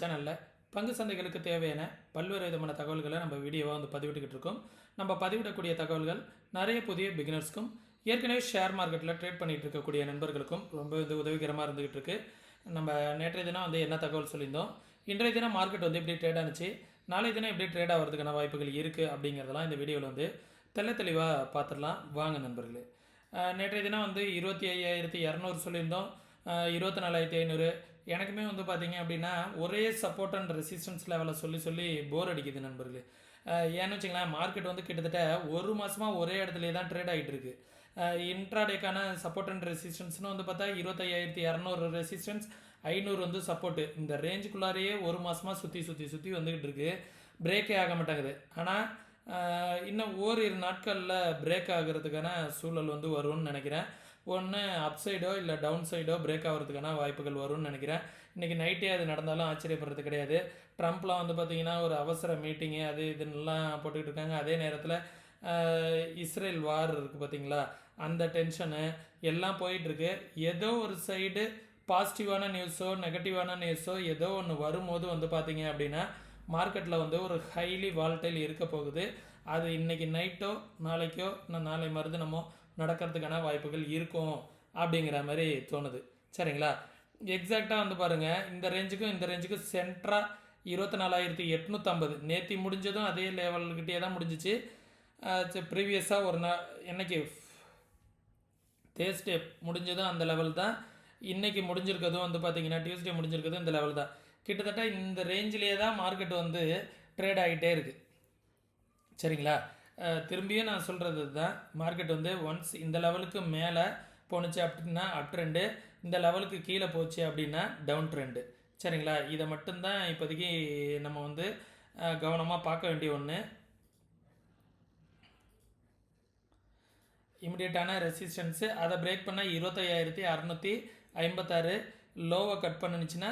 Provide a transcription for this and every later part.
சேனலில் பங்கு சந்தைகளுக்கு தேவையான பல்வேறு விதமான தகவல்களை நம்ம வீடியோவாக வந்து பதிவிட்டுக்கிட்டு இருக்கோம். நம்ம பதிவிடக்கூடிய தகவல்கள் நிறைய புதிய பிகினர்ஸ்க்கும் ஏற்கனவே ஷேர் மார்க்கெட்டில் ட்ரேட் பண்ணிகிட்டு இருக்கக்கூடிய நண்பர்களுக்கும் ரொம்ப வந்து உதவிகரமாக இருந்துகிட்டு இருக்குது நம்ம நேற்றைய தினம் வந்து என்ன தகவல் சொல்லியிருந்தோம்? இன்றைய தினம் மார்க்கெட் வந்து எப்படி ட்ரேட் ஆனிச்சு. நாளைய தினம் எப்படி ட்ரேட் ஆகிறதுக்கான வாய்ப்புகள் இருக்குது அப்படிங்கிறதெல்லாம் இந்த வீடியோவில் வந்து தெள்ள தெளிவாக பார்த்துடலாம் வாங்க நண்பர்களே. நேற்றைய தினம் வந்து இருபத்தி ஐயாயிரத்தி இரநூறு சொல்லியிருந்தோம். இருபத்தி நாலாயிரத்தி ஐநூறு எனக்குமே வந்து பார்த்தீங்க அப்படின்னா ஒரே சப்போர்ட் அண்ட் ரெசிஸ்டன்ஸ் லெவலை சொல்லி சொல்லி போர் அடிக்குது நண்பர்களே. ஏன்னு வச்சுங்களேன் மார்க்கெட் வந்து கிட்டத்தட்ட ஒரு மாதமாக ஒரே இடத்துலேயே தான் ட்ரேட் ஆகிட்டு இருக்கு. இன்ட்ராடேக்கான சப்போர்ட் அண்ட் ரெசிஸ்டன்ஸ்னு வந்து பார்த்தா இருபத்தையாயிரத்தி இரநூறு ரெசிஸ்டன்ஸ் ஐநூறு வந்து சப்போர்ட்டு இந்த ரேஞ்சுக்குள்ளாரையே ஒரு மாதமாக சுற்றி சுற்றி சுற்றி வந்துக்கிட்டு இருக்கு. பிரேக்கே ஆக மாட்டேங்குது. ஆனால் இன்னும் ஓரிரு நாட்களில் பிரேக் ஆகிறதுக்கான சூழல் வந்து வரும்னு நினைக்கிறேன். ஒன்று அப் சைடோ இல்லை டவுன் சைடோ பிரேக் ஆகிறதுக்கான வாய்ப்புகள் வரும்னு நினைக்கிறேன். இன்றைக்கி நைட்டே அது நடந்தாலும் ஆச்சரியப்படுறது கிடையாது. ட்ரம்ப்லாம் வந்து பார்த்திங்கன்னா ஒரு அவசர மீட்டிங்கு அது இதுன்னெலாம் போட்டுக்கிட்டு இருக்காங்க. அதே நேரத்தில் இஸ்ரேல் வார் இருக்குது பார்த்தீங்களா அந்த டென்ஷனு எல்லாம் போயிட்டுருக்கு. ஏதோ ஒரு சைடு பாசிட்டிவான நியூஸோ நெகட்டிவான நியூஸோ ஏதோ ஒன்று வரும்போது வந்து பார்த்தீங்க அப்படின்னா மார்க்கெட்டில் வந்து ஒரு ஹைலி வால்டைல் இருக்க போகுது. அது இன்னைக்கு நைட்டோ நாளைக்கோ இல்லை நாளை மருதினமோ நடக்கிறதுக்கான வாய்ப்புகள் இருக்கும் அப்படிங்கிற மாதிரி தோணுது. சரிங்களா? எக்ஸாக்டாக வந்து பாருங்கள் இந்த ரேஞ்சுக்கும் இந்த ரேஞ்சுக்கும் சென்ட்ராக இருபத்தி நாலாயிரத்தி எட்நூற்றம்பது நேற்று முடிஞ்சதும் அதே லெவல்கிட்டே தான் முடிஞ்சிச்சு. ப்ரீவியஸாக ஒரு நாள் என்னைக்கு? தேர்ஸ்டே முடிஞ்சதும் அந்த லெவல் தான். இன்றைக்கி முடிஞ்சிருக்கதும் வந்து பார்த்திங்கன்னா டியூஸ்டே முடிஞ்சிருக்கதும் இந்த லெவல் தான். கிட்டத்தட்ட இந்த ரேஞ்சிலே தான் மார்க்கெட் வந்து ட்ரேட் ஆகிட்டே இருக்குது சரிங்களா? திரும்பியும் நான் சொல்கிறது தான் மார்க்கெட் வந்து ஒன்ஸ் இந்த லெவலுக்கு மேலே போணுச்சு அப்படின்னா அப் ட்ரெண்டு இந்த லெவலுக்கு கீழே போச்சு அப்படின்னா டவுன் ட்ரெண்டு சரிங்களா? இதை மட்டும்தான் இப்போதைக்கு நம்ம வந்து கவனமாக பார்க்க வேண்டிய ஒன்று இமிடியேட்டான ரெசிஸ்டன்ஸு அதை பிரேக் பண்ணால் இருபத்தையாயிரத்தி அறநூற்றி ஐம்பத்தாறு லோவை கட் பண்ணுச்சுன்னா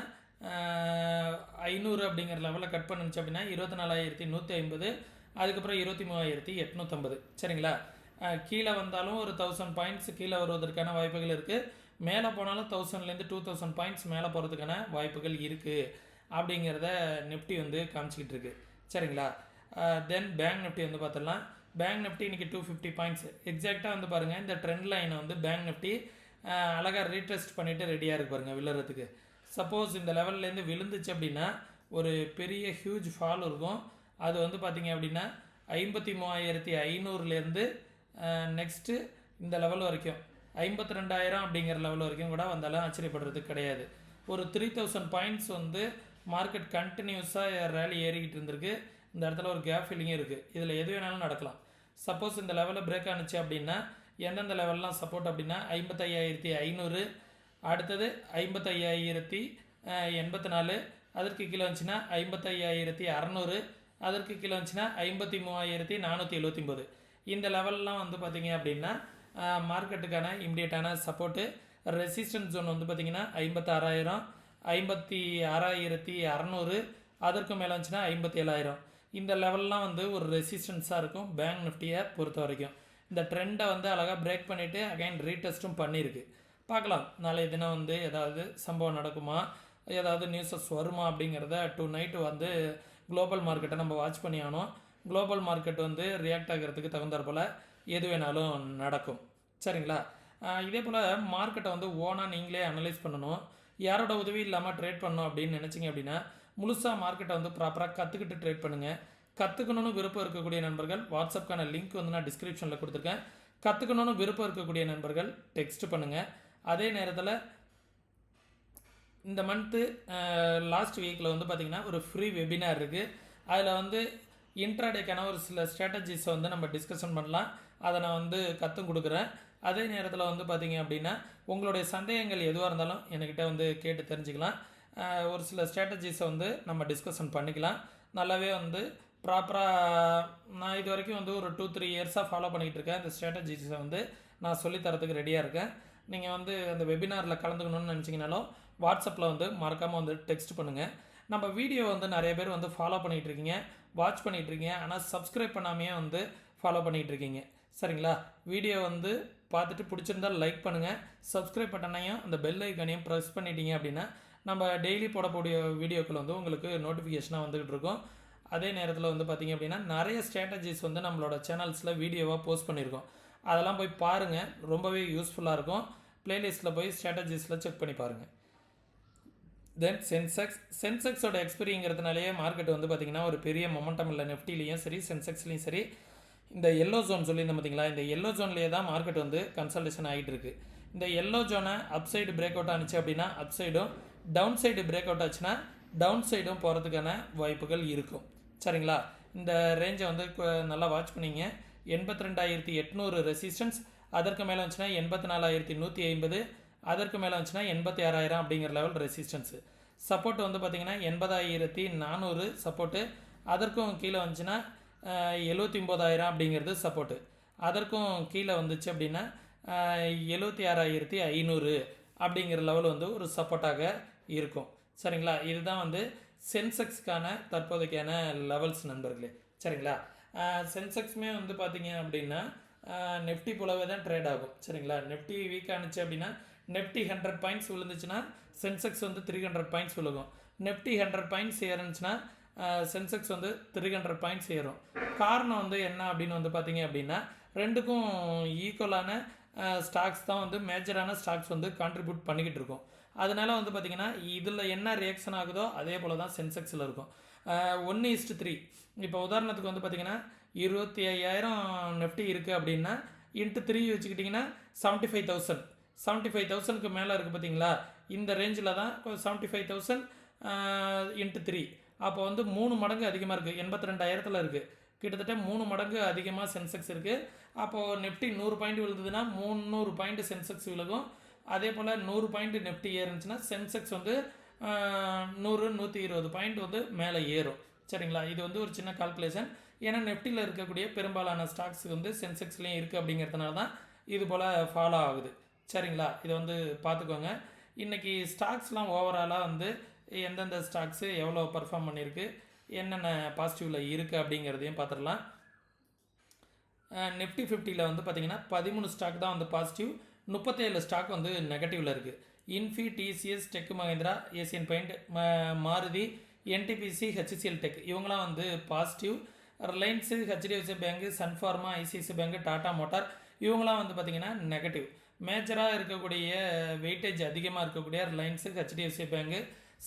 ஐநூறு அப்படிங்கிற லெவலில் கட் பண்ணுச்சு அப்படின்னா இருபத்தி நாலாயிரத்தி நூற்றி ஐம்பது அதுக்கப்புறம் இருபத்தி மூவாயிரத்தி எட்நூற்றம்பது சரிங்களா? கீழே வந்தாலும் ஒரு தௌசண்ட் பாயிண்ட்ஸ் கீழே வருவதற்கான வாய்ப்புகள் இருக்குது மேலே போனாலும் தௌசண்ட்லேருந்து டூ தௌசண்ட் பாயிண்ட்ஸ் மேலே போகிறதுக்கான வாய்ப்புகள் இருக்குது அப்படிங்கிறத நிஃப்டி வந்து காமிச்சிக்கிட்டு இருக்கு. சரிங்களா? தென் பேங்க் நிஃப்டி வந்து பார்த்துடலாம். பேங்க் நிஃப்டி இன்றைக்கி டூ ஃபிஃப்டி பாயிண்ட்ஸ் எக்ஸாக்டாக வந்து பாருங்கள் இந்த ட்ரெண்ட் லைனை வந்து பேங்க் நிஃப்டி அழகாக ரீடெஸ்ட் பண்ணிவிட்டு ரெடியாக இருக்கு பாருங்கள் விழுறதுக்கு. சப்போஸ் இந்த லெவல்லேருந்து விழுந்துச்சு அப்படின்னா ஒரு பெரிய ஹியூஜ் ஃபால் இருக்கும். அது வந்து பார்த்திங்க அப்படின்னா ஐம்பத்தி மூவாயிரத்தி ஐநூறுலேருந்து நெக்ஸ்ட்டு இந்த லெவல் வரைக்கும். ஐம்பத்தி ரெண்டாயிரம் அப்படிங்கிற லெவல் வரைக்கும் கூட வந்தாலும் ஆச்சரியப்படுறது கிடையாது. ஒரு த்ரீ தௌசண்ட் பாயிண்ட்ஸ் வந்து மார்க்கெட் கண்டினியூஸாக ரேலி ஏறிக்கிட்டு இருந்திருக்கு. இந்த இடத்துல ஒரு கேப் ஃபில்லிங்கும் இருக்குது இதில் எது வேணாலும் நடக்கலாம். சப்போஸ் இந்த லெவலில் பிரேக் ஆனிச்சு அப்படின்னா எந்தெந்த லெவல்லாம் சப்போர்ட் அப்படின்னா ஐம்பத்தையாயிரத்தி ஐநூறு அடுத்தது ஐம்பத்தையாயிரத்தி எண்பத்தி நாலு அதற்கு கீழே வந்துச்சுன்னா ஐம்பத்தையாயிரத்தி அறநூறு அதற்கு கீழே வந்துச்சுன்னா ஐம்பத்தி மூவாயிரத்தி நானூற்றி எழுபத்தி ஒம்பது இந்த லெவல்லாம் வந்து பார்த்தீங்க அப்படின்னா மார்க்கெட்டுக்கான இம்மிடியட்டான சப்போர்ட்டு ரெசிஸ்டன்ஸ் ஜோன் வந்து பார்த்தீங்கன்னா ஐம்பத்தாறாயிரம் ஐம்பத்தி ஆறாயிரத்தி அறநூறு அதற்கு மேலே வந்துச்சுன்னா ஐம்பத்தி ஏழாயிரம் இந்த லெவல்லாம் வந்து ஒரு ரெசிஸ்டன்ஸாக இருக்கும் பேங்க் நிஃப்டியை பொறுத்த வரைக்கும். இந்த ட்ரெண்டை வந்து அழகாக பிரேக் பண்ணிவிட்டு அகைன் ரீடெஸ்ட்டும் பண்ணியிருக்கு. பார்க்கலாம். நாளைய தினம் வந்து ஏதாவது சம்பவம் நடக்குமா? ஏதாவது நியூஸஸ் வருமா அப்படிங்கிறத டூ நைட்டு வந்து குளோபல் மார்க்கெட்டை நம்ம வாட்ச் பண்ணி ஆனோம் குளோபல் மார்க்கெட் வந்து ரியாக்ட் ஆகிறதுக்கு தகுந்தாற் போல் எது வேணாலும் நடக்கும். சரிங்களா? இதே போல் மார்க்கெட்டை வந்து ஓனாக நீங்களே அனலைஸ் பண்ணணும். யாரோட உதவி இல்லாமல் ட்ரேட் பண்ணணும் அப்படின்னு நினச்சிங்க அப்படின்னா முழுசாக மார்க்கெட்டை வந்து ப்ராப்பராக கற்றுக்கிட்டு ட்ரேட் பண்ணுங்கள் கற்றுக்கணும்னு விருப்பம் இருக்கக்கூடிய நண்பர்கள் வாட்ஸ்அப்க்கான லிங்க் வந்து நான் டிஸ்கிரிப்ஷனில் கொடுத்துருக்கேன். கற்றுக்கணும்னு விருப்பம் இருக்கக்கூடிய நண்பர்கள் டெக்ஸ்ட் பண்ணுங்கள் அதே நேரத்தில் இந்த மந்த்து லாஸ்ட் வீக்கில் வந்து பார்த்திங்கன்னா ஒரு ஃப்ரீ வெபினார் இருக்குது அதில் வந்து இன்ட்ராடேக்கான ஒரு சில ஸ்ட்ராட்டஜிஸை வந்து நம்ம டிஸ்கஷன் பண்ணலாம். அதை நான் வந்து கற்றுக் கொடுக்குறேன். அதே நேரத்தில் வந்து பார்த்திங்க அப்படின்னா உங்களுடைய சந்தேகங்கள் எதுவாக இருந்தாலும் என்கிட்ட வந்து கேட்டு தெரிஞ்சுக்கலாம். ஒரு சில ஸ்ட்ராட்டஜிஸை வந்து நம்ம டிஸ்கஷன் பண்ணிக்கலாம். நல்லாவே வந்து ப்ராப்பராக நான் இது வரைக்கும் வந்து ஒரு டூ த்ரீ இயர்ஸாக ஃபாலோ பண்ணிகிட்டு இருக்கேன். இந்த ஸ்ட்ராட்டஜிஸை வந்து நான் சொல்லித்தரத்துக்கு ரெடியாக இருக்கேன். நீங்கள் வந்து அந்த வெபினாரில் கலந்துக்கணும்னு நினச்சிங்கனாலும் வாட்ஸ்அப்பில் வந்து மறக்காமல் வந்து டெக்ஸ்ட் பண்ணுங்கள் நம்ம வீடியோ வந்து நிறைய பேர் வந்து ஃபாலோ பண்ணிகிட்டு இருக்கீங்க. வாட்ச் பண்ணிகிட்டு இருக்கீங்க. ஆனால் சப்ஸ்கிரைப் பண்ணாமையே வந்து ஃபாலோ பண்ணிகிட்டு இருக்கீங்க. சரிங்களா? வீடியோ வந்து பார்த்துட்டு பிடிச்சிருந்தா லைக் பண்ணுங்கள் சப்ஸ்கிரைப் பட்டனையும் அந்த பெல் ஐக்கானையும் ப்ரெஸ் பண்ணிட்டீங்க அப்படின்னா நம்ம டெய்லி போடக்கூடிய வீடியோக்கள் வந்து உங்களுக்கு நோட்டிஃபிகேஷனாக வந்துக்கிட்டு இருக்கும். அதே நேரத்தில் வந்து பார்த்திங்க அப்படின்னா நிறைய ஸ்ட்ராட்டஜிஸ் வந்து நம்மளோட சேனல்ஸில் வீடியோவாக போஸ்ட் பண்ணியிருக்கோம் அதெல்லாம் போய் பாருங்கள் ரொம்பவே யூஸ்ஃபுல்லாக இருக்கும். ப்ளேலிஸ்ட்டில் போய் ஸ்ட்ராட்டஜிஸில் செக் பண்ணி பாருங்கள் தென் சென்செக்ஸ் சென்செக்ஸோட எக்ஸ்பிரிங்கிறதுனாலேயே மார்க்கெட் வந்து பார்த்திங்கன்னா ஒரு பெரிய மொமெண்டம் இல்லை. நெஃப்டிலையும் சரி சென்செக்ஸ்லையும் சரி. இந்த எல்லோ ஜோன் சொல்லியிருந்தேன் பார்த்தீங்களா இந்த எல்லோ ஜோன்லேயே தான் மார்க்கெட் வந்து கன்சல்டேஷன் ஆகிட்டு இருக்குது இந்த எல்லோ ஜோனை அப் சைடு பிரேக் அவுட் ஆனிச்சு அப்படின்னா அப் சைடும் டவுன் சைடு பிரேக் அவுட் ஆச்சுன்னா டவுன் சைடும் போகிறதுக்கான வாய்ப்புகள் இருக்கும். சரிங்களா? இந்த ரேஞ்சை வந்து நல்லா வாட்ச் பண்ணிங்க. எண்பத்தி ரெண்டாயிரத்தி எட்நூறு ரெசிஸ்டன்ஸ் அதற்கு மேலே வந்துச்சுன்னா எண்பத்தி நாலாயிரத்தி நூற்றி ஐம்பது. அதற்கு மேலே வந்துச்சுன்னா எண்பத்தி ஆறாயிரம் அப்படிங்கிற லெவல் ரெசிஸ்டன்ஸு சப்போர்ட் வந்து பார்த்திங்கன்னா எண்பதாயிரத்தி நானூறு சப்போர்ட்டு அதற்கும் கீழே வந்துச்சுன்னா எழுபத்தி ஒம்போதாயிரம் அப்படிங்கிறது சப்போர்ட்டு அதற்கும் கீழே வந்துச்சு அப்படின்னா எழுபத்தி ஆறாயிரத்தி ஐநூறு அப்படிங்கிற லெவல் வந்து ஒரு சப்போர்ட்டாக இருக்கும். சரிங்களா? இதுதான் வந்து சென்செக்ஸ்க்கான தற்போதைக்கான லெவல்ஸ் நண்பர்களே. சரிங்களா? சென்செக்ஸுமே வந்து பார்த்திங்க அப்படின்னா நெஃப்டி போலவே தான் ட்ரேட் ஆகும். சரிங்களா? நெஃப்டி வீக் ஆனிச்சு அப்படின்னா நெஃப்டி ஹண்ட்ரட் பாயிண்ட்ஸ் விழுந்துச்சுன்னா சென்செக்ஸ் வந்து த்ரீ ஹண்ட்ரட் பாயிண்ட்ஸ் விழுகும். நெஃப்டி ஹண்ட்ரட் பாயிண்ட்ஸ் ஏறுனுச்சுன்னா சென்செக்ஸ் வந்து த்ரீ ஹண்ட்ரட் பாயிண்ட்ஸ் ஏறும் காரணம் வந்து என்ன அப்படின்னு வந்து பார்த்தீங்க அப்படின்னா ரெண்டுக்கும் ஈக்குவலான ஸ்டாக்ஸ் தான் வந்து மேஜரான ஸ்டாக்ஸ் வந்து கான்ட்ரிபியூட் பண்ணிக்கிட்டு இருக்கும். அதனால வந்து பார்த்தீங்கன்னா இதில் என்ன ரியாக்ஷன் ஆகுதோ அதே போல் தான் சென்செக்ஸில் இருக்கும் ஒன்று இஸ்ட் த்ரீ இப்போ உதாரணத்துக்கு வந்து பார்த்திங்கன்னா இருபத்தி ஐயாயிரம் நெஃப்டி இருக்குது அப்படின்னா இன்ட்டு த்ரீ வச்சுக்கிட்டிங்கன்னா seventy five thousand seventy five தௌசண்ட்க்கு மேலே இருக்குது பார்த்தீங்களா இந்த ரேஞ்சில் தான் seventy five thousand into three அப்போ வந்து மூணு மடங்கு அதிகமாக இருக்குது எண்பத்தி ரெண்டாயிரத்தில் இருக்குது கிட்டத்தட்ட மூணு மடங்கு அதிகமாக சென்செக்ஸ் இருக்குது அப்போது நெஃப்டி நூறு பாயிண்ட் விழுந்ததுன்னா முந்நூறு பாயிண்ட் சென்செக்ஸ் விழுகும். அதே போல் நூறு பாயிண்ட் நெஃப்டி ஏறுனுச்சுன்னா சென்செக்ஸ் வந்து நூறு நூற்றி இருபது பாயிண்ட் வந்து மேலே ஏறும். சரிங்களா? இது வந்து ஒரு சின்ன கால்குலேஷன் ஏன்னா நெஃப்டியில் இருக்கக்கூடிய பெரும்பாலான ஸ்டாக்ஸ் வந்து சென்செக்ஸ்லேயும் இருக்குது அப்படிங்கிறதுனால தான் இது போல் ஃபாலோ ஆகுது. சரிங்களா? இதை வந்து பார்த்துக்கோங்க இன்றைக்கி ஸ்டாக்ஸ்லாம் ஓவராலாக வந்து எந்தெந்த ஸ்டாக்ஸு எவ்வளோ பர்ஃபார்ம் பண்ணியிருக்கு என்னென்ன பாசிட்டிவில் இருக்குது அப்படிங்கிறதையும் பார்த்துடலாம் நிஃப்டி ஃபிஃப்டியில் வந்து பார்த்தீங்கன்னா பதிமூணு ஸ்டாக் தான் வந்து பாசிட்டிவ் முப்பத்தேழு ஸ்டாக் வந்து நெகட்டிவில் இருக்குது Infy TCS Tech Mahindra Asian Paint Maruti NTPC HCL Tech இவங்களாம் வந்து positive Reliance HDFC bank Sun Pharma ICICI bank Tata motor இவங்களாம் வந்து பார்த்தீங்கன்னா நெகட்டிவ் மேஜராக இருக்கக்கூடிய வெயிட்டேஜ் அதிகமாக இருக்கக்கூடிய Reliance HDFC bank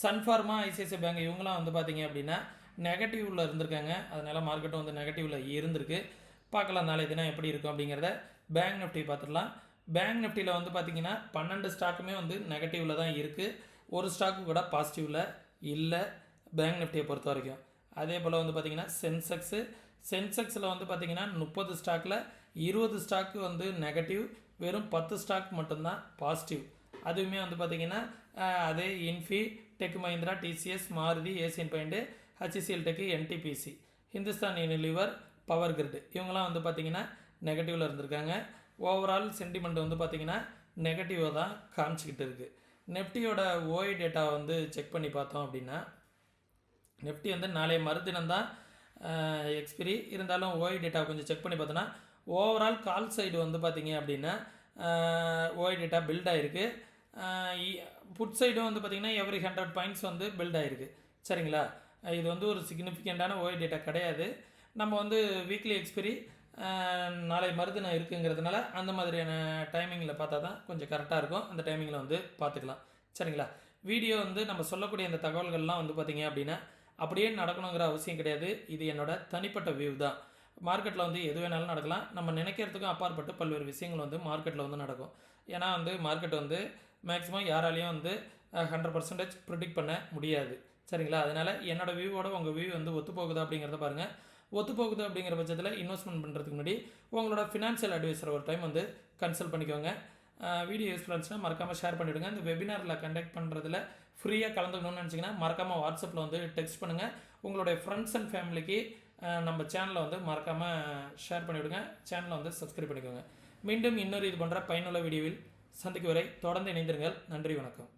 Sun Pharma ICICI bank இவங்களாம் வந்து பார்த்தீங்க அப்படின்னா நெகட்டிவில் இருந்திருக்காங்க. அதனால் மார்க்கெட்டும் வந்து நெகட்டிவில் இருந்திருக்கு. பார்க்கலாம் நாளைய தினம் எப்படி இருக்கும் அப்படிங்கிறத பேங்க் நிஃப்டி பார்த்துடலாம். பேங்க் நிஃப்டியில் வந்து பார்த்தீங்கன்னா பன்னெண்டு ஸ்டாக்குமே வந்து நெகட்டிவில் தான் இருக்குது ஒரு ஸ்டாக்கு கூட பாசிட்டிவில் இல்லை. பேங்க் நிஃப்டியை பொறுத்த வரைக்கும். அதே போல் வந்து பார்த்தீங்கன்னா சென்செக்ஸு சென்செக்ஸில் வந்து பார்த்தீங்கன்னா முப்பது ஸ்டாக்கில் இருபது ஸ்டாக்கு வந்து நெகட்டிவ் வெறும் பத்து ஸ்டாக் மட்டும்தான் பாசிட்டிவ் அதுவுமே வந்து பார்த்திங்கன்னா அது அதே Infy Tech Mahindra TCS Maruti Asian paint HCL tech NTPC Hindustan Unilever power grid இவங்கெல்லாம் வந்து பார்த்திங்கன்னா நெகட்டிவில் இருந்திருக்காங்க. ஓவரால் சென்டிமெண்ட் வந்து பார்த்திங்கன்னா நெகட்டிவாக தான் காமிச்சிக்கிட்டு இருக்குது நெஃப்டியோட ஓஐ டேட்டா வந்து செக் பண்ணி பார்த்தோம் அப்படின்னா நெஃப்டி வந்து நாளைய மறுதினம் தான் எக்ஸ்பிரி இருந்தாலும் ஓஐ டேட்டா கொஞ்சம் செக் பண்ணி பார்த்தோன்னா ஓவரால் கால் சைடு வந்து பார்த்தீங்க அப்படின்னா ஓஐ டேட்டா பில்ட் ஆகிருக்கு புட் சைடும் வந்து பார்த்தீங்கன்னா எவ்ரி ஹண்ட்ரட் பாயிண்ட்ஸ் வந்து பில்ட் ஆகிருக்கு சரிங்களா? இது வந்து ஒரு சிக்னிஃபிகண்ட்டான ஓஐ டேட்டா கிடையாது. நம்ம வந்து வீக்லி எக்ஸ்பிரி நாளை மறுதினம் இருக்குங்கிறதுனால அந்த மாதிரியான டைமிங்கில் பார்த்தா தான் கொஞ்சம் கரெக்டாக இருக்கும். அந்த டைமிங்கில் வந்து பார்த்துக்கலாம். சரிங்களா? வீடியோ வந்து நம்ம சொல்லக்கூடிய அந்த தகவல்கள்லாம் வந்து பார்த்திங்க அப்படின்னா அப்படியே நடக்கணுங்கிற அவசியம் கிடையாது. இது என்னோட தனிப்பட்ட வியூ தான். மார்க்கெட்டில் வந்து எது வேணாலும் நடக்கலாம். நம்ம நினைக்கிறதுக்கும் அப்பாற்பட்டு பல்வேறு விஷயங்கள் வந்து மார்க்கெட்டில் வந்து நடக்கும். ஏன்னா வந்து மார்க்கெட் வந்து மேக்ஸிமம் யாராலையும் வந்து ஹண்ட்ரட் பர்சன்டேஜ் ப்ரிடிக்ட் பண்ண முடியாது. சரிங்களா? அதனால் என்னோடய வியூவோட உங்கள் வியூ வந்து ஒத்து போகுதா அப்படிங்கிறத பாருங்கள் ஒத்து போகுது அப்படிங்கிற பட்சத்தில் இன்வெஸ்ட்மெண்ட் பண்ணுறதுக்கு முன்னாடி உங்களோட ஃபினான்ஷியல் அட்வைசர் ஒரு டைம் வந்து கன்சல்ட் பண்ணிக்கோங்க. வீடியோ யூஸ்ஃபுல்லாக இருந்துச்சுன்னா மறக்காமல் ஷேர் பண்ணிவிடுங்க இந்த வெபினாரில் கண்டக்ட் பண்ணுறதுல ஃப்ரீயாக கலந்துக்கணும்னு நினச்சிங்கன்னா மறக்காமல் வாட்ஸ்அப்பில் வந்து டெக்ஸ்ட் பண்ணுங்கள் உங்களுடைய ஃப்ரெண்ட்ஸ் அண்ட் ஃபேமிலிக்கு நம்ம சேனலை வந்து மறக்காமல் ஷேர் பண்ணிவிடுங்க. சேனலை வந்து சப்ஸ்கிரைப் பண்ணிக்கோங்க. மீண்டும் இன்னொரு இது போன்ற பயனுள்ள வீடியோவில் சந்திக்கும் வரை தொடர்ந்து இணைந்திருங்கள். நன்றி வணக்கம்.